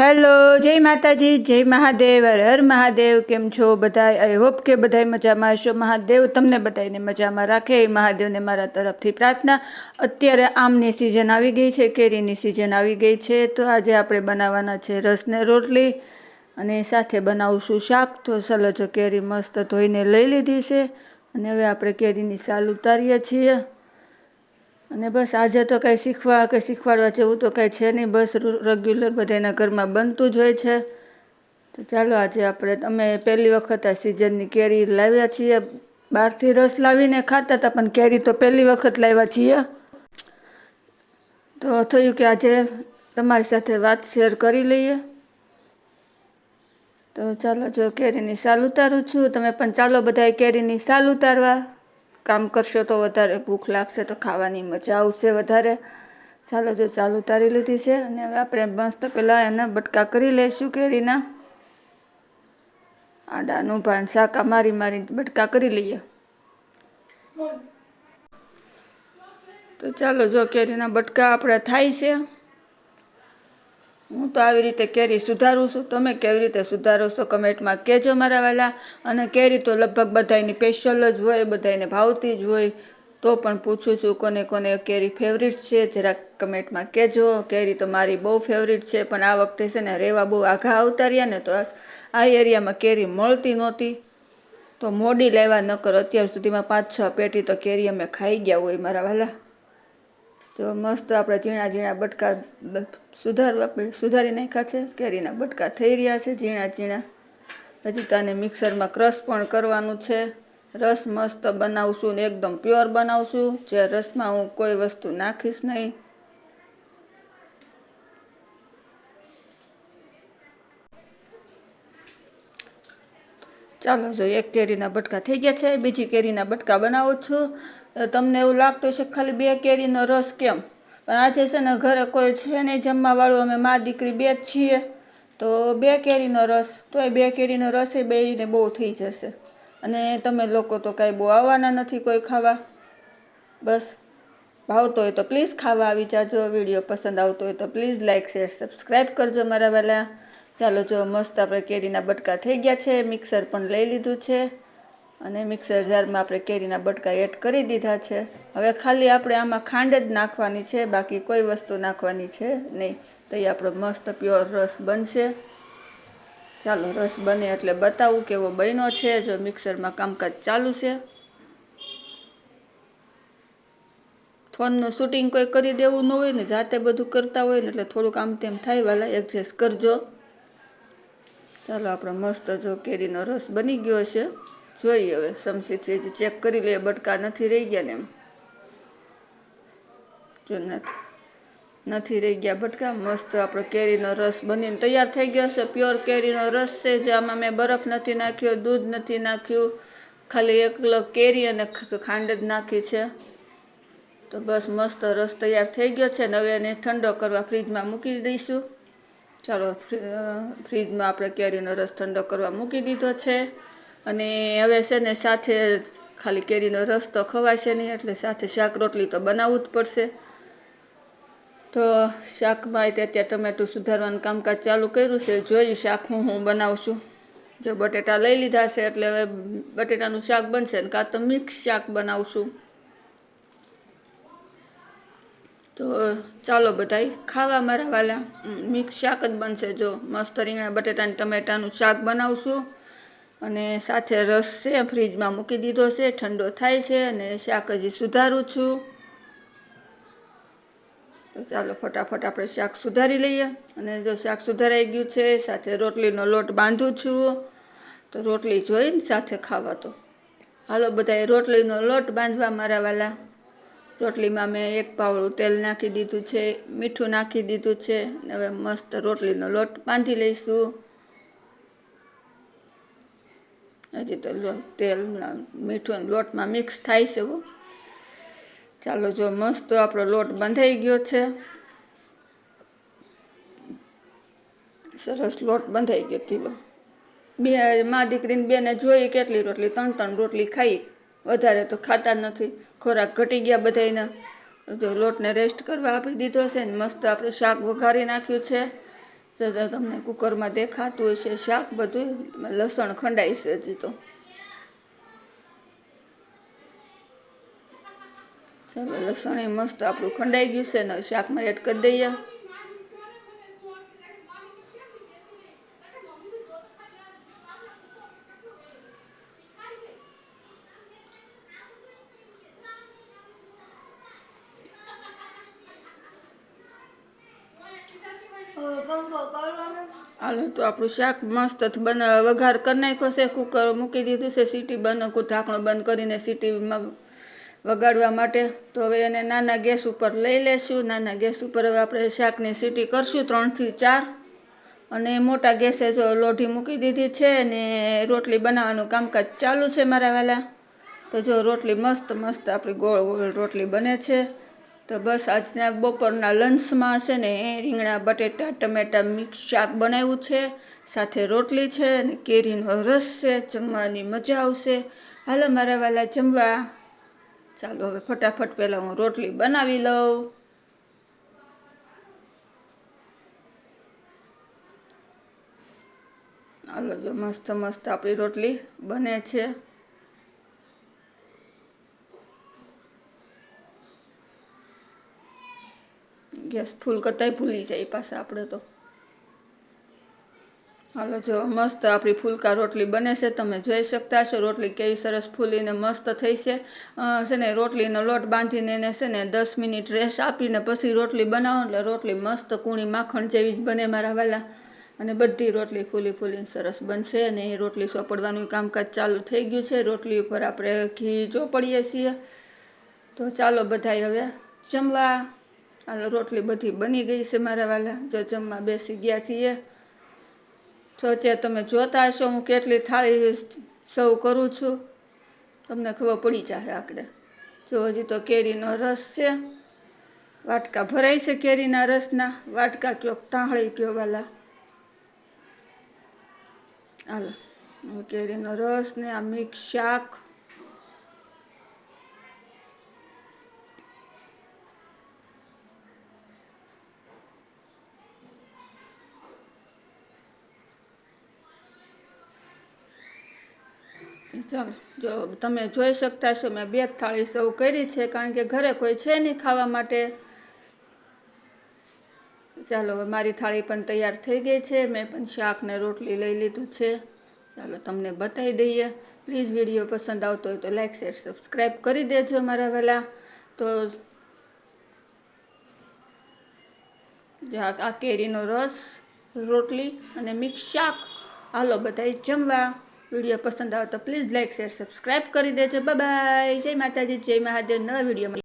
Hello, જય માતાજી, જય મહાદેવ, હર મહાદેવ, કેમ છો બધા આઈ હોપ કે બધા મજામાં હશો. મહાદેવ તમને બધાને મજામાં રાખે. એ મહાદેવને મારા તરફથી પ્રાર્થના. અત્યારે આમની સિઝન આવી ગઈ છે, કેરીની સિઝન આવી ગઈ છે. તો આજે આપણે બનાવવાના છે રસને રોટલી અને સાથે બનાવશું શાક. તો સલજો કેરી મસ્ત ધોઈને લઈ લીધી છે અને હવે આપણે કેરીની સાલ ઉતારીએ છીએ. અને બસ આજે તો કાંઈ શીખવા કે શીખવાડવા જેવું તો કાંઈ છે નહીં. બસ રેગ્યુલર બધાના ઘરમાં બનતું જ હોય છે. તો ચાલો આજે આપણે, અમે પહેલી વખત આ સિઝનની કેરી લાવ્યા છીએ. બહારથી રસ લાવીને ખાતા હતા, પણ કેરી તો પહેલી વખત લાવ્યા છીએ. તો થયું કે આજે તમારી સાથે વાત શેર કરી લઈએ. તો ચાલો જો કેરીની સાલ ઉતારું છું, તમે પણ ચાલો બધાએ કેરીની સાલ ઉતારવા. કામ કરશો તો વધારે ભૂખ લાગશે તો ખાવાની મજા આવશે વધારે. ચાલો જો ચાલુ ઉતારી લીધી છે અને હવે આપણે મસ્ત પહેલાં એના બટકા કરી લઈશું કેરીના આડાનું ભાન શાકા મારી મારી બટકા કરી લઈએ. તો ચાલો જો કેરીના બટકા આપણા થાય છે. હું તો આવી રીતે કેરી સુધારું છું. તમે કેવી રીતે સુધારો છો કમેન્ટમાં કહેજો મારા વાલા. અને કેરી તો લગભગ બધાની સ્પેશિયલ જ હોય બધાને ભાવતી જ હોય. તો પણ પૂછું છું કોને કોને કેરી ફેવરિટ છે, જરાક કમેન્ટમાં કહેજો. કેરી તો મારી બહુ ફેવરિટ છે, પણ આ વખતે છે ને રેવા બહુ આઘા આવતા રહ્યા ને તો આ એરિયામાં કેરી મળતી નહોતી. તો મોડી લેવા ન કરો અત્યાર સુધીમાં પાંચ છ પેટી તો કેરી અમે ખાઈ ગયા હોય મારા વાલા. તો મસ્ત આપણે ઝીણા ઝીણા બટકા સુધારવા સુધારી નાખ્યા છે. કેરીના બટકા થઈ રહ્યા છે ઝીણા ઝીણા. હજી તને મિક્સરમાં ક્રશ પણ કરવાનું છે. રસ મસ્ત બનાવશું ને એકદમ પ્યોર બનાવશું. જે રસમાં હું કોઈ વસ્તુ નાખીશ નહીં. ચાલો જો એક કેરીના બટકા થઈ ગયા છે. બીજી કેરીના બટકા બનાવું છું. તમને એવું લાગતું છે ખાલી બે કેરીનો રસ કેમ? પણ આજે છે ને ઘરે કોઈ છે નહીં જમવાવાળું, અમે મા દીકરી બે જ છીએ. તો બે કેરીનો રસ, તોય બે કેરીનો રસ એ બેને બહુ થઈ જશે. અને તમે લોકો તો કાંઈ બહુ આવવાના નથી કોઈ ખાવા. બસ ભાવતો હોય તો પ્લીઝ ખાવા આવી જાજો, વીડિયો પસંદ આવતો હોય તો પ્લીઝ લાઇક શેર, સબસ્ક્રાઈબ કરજો મારા વાલા. ચાલો જો મસ્ત આપણે કેરીના બટકા થઈ ગયા છે, મિક્સર પણ લઈ લીધું છે. અને મિક્સર જારમાં આપણે કેરીના બટકા એડ કરી દીધા છે. હવે ખાલી આપણે આમાં ખાંડ જ નાખવાની છે, બાકી કોઈ વસ્તુ નાખવાની છે નહીં. તો એ આપણો મસ્ત પ્યોર રસ બનશે. ચાલો, રસ બને એટલે બતાવું કેવો બન્યો છે, જો મિક્સરમાં કામકાજ ચાલુ છે. ફોનનું શૂટિંગ કોઈ કરી દેવું ન હોય ને, જાતે બધું કરતા હોય ને એટલે થોડુંક આમ તેમ થાય, વાલા, એડજસ્ટ કરજો. ચાલો, આપણો મસ્ત જો કેરીનો રસ બની ગયો છે. જોઈએ હવે સમસીથી ચેક કરી લઈએ બટકા નથી રહી ગયા ને એમ. જો નથી રહી ગયા બટકા, મસ્ત આપણો કેરીનો રસ બનીને તૈયાર થઈ ગયો છે. પ્યોર કેરીનો રસ છે જે આમાં મેં બરફ નથી નાખ્યો, દૂધ નથી નાખ્યું. ખાલી એકલો કેરી અને ખાંડ જ નાખી છે. તો બસ મસ્ત રસ તૈયાર થઈ ગયો છે ને હવે એને ઠંડો કરવા ફ્રીજમાં મૂકી દઈશું. ચાલો ફ્રીજમાં આપણે કેરીનો રસ ઠંડો કરવા મૂકી દીધો છે. અને હવે છે ને સાથે ખાલી કેરીનો રસ તો ખવાશે નહીં, એટલે સાથે શાક રોટલી તો બનાવવું જ પડશે. તો શાકમાં તે ત્યાં ટમેટું સુધારવાનું કામકાજ ચાલુ કર્યું છે. જોઈ શાક હું હું બનાવશું. જો બટેટા લઈ લીધા છે, એટલે હવે બટેટાનું શાક બનશે ને કાં તો મિક્સ શાક બનાવશું. તો ચાલો બધાય, ખાવા મારા વાલા. મિક્સ શાક જ બનશે. જો મસ્ત રીંગણા, બટેટાનું ટમેટાનું શાક બનાવશું. અને સાથે રસ છે, ફ્રીજમાં મૂકી દીધો છે, ઠંડો થાય છે અને શાક હજી સુધારું છું. તો ચાલો ફટાફટ આપણે શાક સુધારી લઈએ. અને જો શાક સુધારાઈ ગયું છે, સાથે રોટલીનો લોટ બાંધું છું. તો રોટલી જોઈને સાથે ખાવા તો. હાલો બધાએ રોટલીનો લોટ બાંધવા મારા વાલા. રોટલીમાં મેં એક પાવડું તેલ નાખી દીધું છે, મીઠું નાખી દીધું છે. હવે મસ્ત રોટલીનો લોટ બાંધી લઈશું. હજી તો તેલ મીઠું લોટમાં મિક્સ થાય છે ચાલો જો મસ્ત આપણો લોટ બંધાઈ ગયો છે. સરસ લોટ બંધાઈ ગયો થયો બે મા દીકરીને બેને જોઈ કેટલી રોટલી, ત્રણ ત્રણ રોટલી ખાઈ. વધારે તો ખાતા નથી. ખોરાક ઘટી ગયા બધાને જો લોટને રેસ્ટ કરવા આપી દીધો છે ને મસ્ત આપણે શાક વઘારી નાખ્યું છે. તો તો તમને કુકરમાં દેખાતું હશે, શાક બધું લસણ ખંડાય છે હજી તો. ચાલો, લસણ એ મસ્ત આપણું ખંડાઈ ગયું છે, ને શાકમાં એડ કરી દઈએ હવે પંખો કરવાનો હાલો, તો આપણું શાક મસ્ત બન, વઘાર કરી નાખ્યો છે કુકર મૂકી દીધું છે સીટી બંધ ઢાંકણું બંધ કરીને સીટીમાં વગાડવા માટે. તો હવે એને નાના ગેસ ઉપર લઈ લેશું. નાના ગેસ ઉપર હવે આપણે શાકની સીટી કરશું ત્રણથી ચાર. અને મોટા ગેસે જો લોઢી મૂકી દીધી છે ને રોટલી બનાવવાનું કામકાજ ચાલુ છે મારા વહેલા તો જો રોટલી મસ્ત મસ્ત આપણી ગોળ ગોળ રોટલી બને છે. તો બસ આજના બપોરના લંચમાં છે ને રીંગણા, બટેટા, ટમેટા મિક્સ શાક બનાવ્યું છે. સાથે રોટલી છે અને કેરીનો રસ છે, જમવાની મજા આવશે. હાલો મારા વાલા જમવા. ચાલો હવે ફટાફટ પહેલાં હું રોટલી બનાવી લઉં. હાલો જો મસ્ત મસ્ત આપણી રોટલી બને છે. ગેસ ફૂલ કરતાંય ભૂલી જાય પાછા આપણે તો. હાલો, જો મસ્ત આપણી ફૂલકા રોટલી બને છે. તમે જોઈ શકતા છો રોટલી કેવી સરસ ફૂલીને મસ્ત થઈ છે. છે ને, રોટલીનો લોટ બાંધીને એને છે ને દસ મિનિટ રેસ આપીને પછી રોટલી બનાવો, એટલે રોટલી મસ્ત કૂણી માખણ જેવી જ બને મારા વાલા. અને બધી રોટલી ફૂલી ફૂલીને સરસ બનશે અને એ રોટલી સોપડવાનું કામકાજ ચાલુ થઈ ગયું છે. રોટલી ઉપર આપણે ઘી ચોપડીએ છીએ. તો ચાલો બધાય હવે જમવા. હાલો રોટલી બધી બની ગઈ છે મારા વાલા. જો જમવા બેસી ગયા છીએ. તો અત્યારે તમે જોતા હશો હું કેટલી થાળી સૌ કરું છું. તમને ખબર પડી જશે આકડે. જો હજી તો કેરીનો રસ છે. વાટકા ભરાય છે કેરીના રસના. વાટકા ચોક તાંહળી કયો વાલા. હાલો કેરીનો રસ ને આ મિક્સ શાક. ચાલો, જો તમે જોઈ શકતા છો મેં બે થાળી સૌ કરી છે, કારણ કે ઘરે કોઈ છે નહીં ખાવા માટે. ચાલો મારી થાળી પણ તૈયાર થઈ ગઈ છે. મેં પણ શાક ને રોટલી લઈ લીધું છે. ચાલો, તમને બતાવી દઈએ. પ્લીઝ વીડિયો પસંદ આવતો હોય તો લાઈક, શેર સબસ્ક્રાઈબ કરી દેજો મારા વહેલા તો આ કેરીનો રસ, રોટલી અને મિક્સ શાક. હાલો, બધાય જમવા. વીડિયો પસંદ આવે તો પ્લીઝ લાઇક શેર, સબસ્ક્રાઈબ કરી દેજો. બાય. જય માતાજી, જય મહાદેવ. નવા વિડીયોમાં